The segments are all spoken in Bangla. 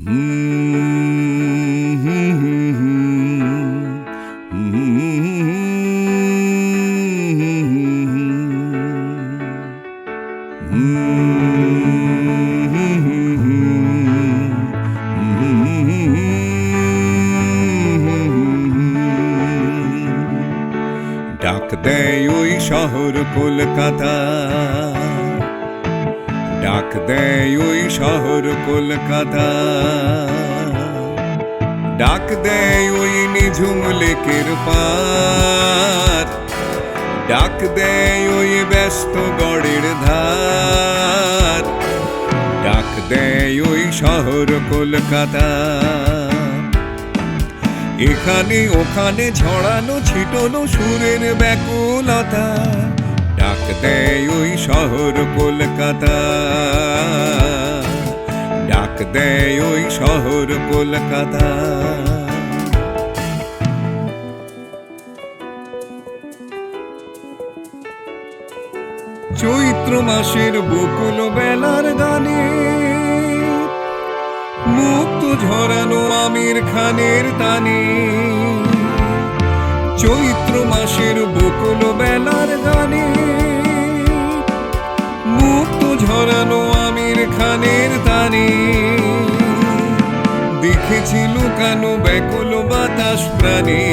ডাক দেয় ওই শহর কলকাতা। ডাক দেয় ওই শহর কলকাতা। ডাক দেয় ওই নিঝুম লেকের পার। ডাক দেয় ওই ব্যস্ত গড়ের ধার। ডাক দেয় ওই শহর কলকাতা। এখানে ওখানে ছড়ানো, ছিটনো সুরের ব্যাকুলতা। ডাক দেয় ওই শহর কলকাতা। শহর কলকাতা চৈত্র মাসের বকুল বেলার গানে মুক্ত ঝরানো আমির খানের তানে চৈত্র মাসের বকুল বেলার গানে মুক্ত ঝরানো আমির খানের তানে লুকানো ব্যাকুল বাতাস প্রাণে।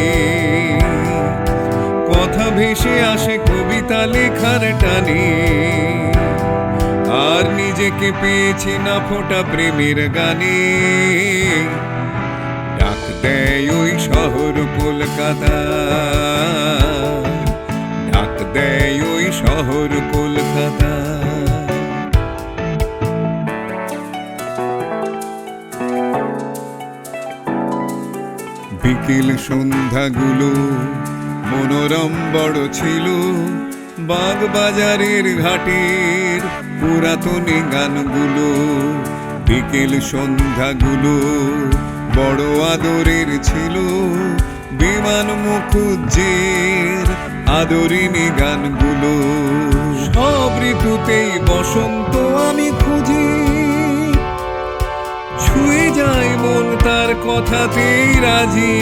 কথা ভেসে আসে কবিতা লেখার টানে। আর নিজেকে পেয়েছি না ফোটা প্রেমের গানে। ডাক দেয় ওই শহর কলকাতা। ডাক দেয় ওই শহর বিকেল সন্ধ্যাগুলো মনোরম বড় ছিল। বাগ বাজারের ঘাটের পুরাতন গানগুলো বিকেল সন্ধ্যাগুলো বড় আদরের ছিল। বিমান মুখুজ্জের আদরিনী গানগুলো। সব ঋতুতেই বসন্ত আমি খুঁজি। তার কথাতেই রাজি।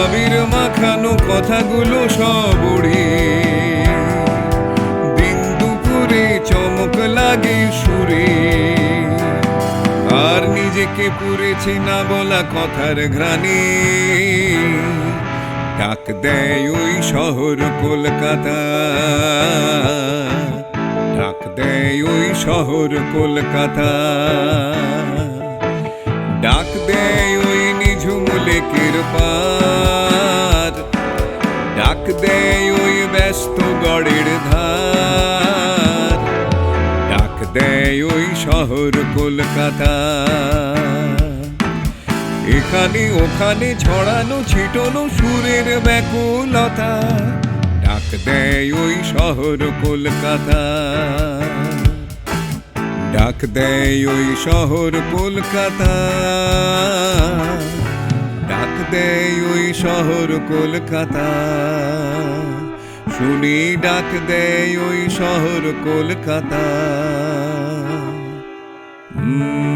আবির মাখানো কথাগুলো সব উড়ে দিন দুপুরে চমক লাগে সুরে। আর নিজেকে পুরেছে না বলা কথার ঘ্রাণে। ডাক দেয় ওই শহর কলকাতা। ডাক দেয় ওই শহর কলকাতা। লেকের পার ডাক দেয় ওই ব্যস্ত গড়ের ধার। ডাক দেয় ওই শহর কলকাতা। এখানে ওখানে ছড়ানো, ছিটনো সুরের ব্যাকুলতা। ডাক দেয় ওই শহর কলকাতা। ডাক দেয় ওই শহর কলকাতা। ডাক দেয় ওই শহর কলকাতা। শুনি ডাক দেয় ওই শহর কলকাতা। উম।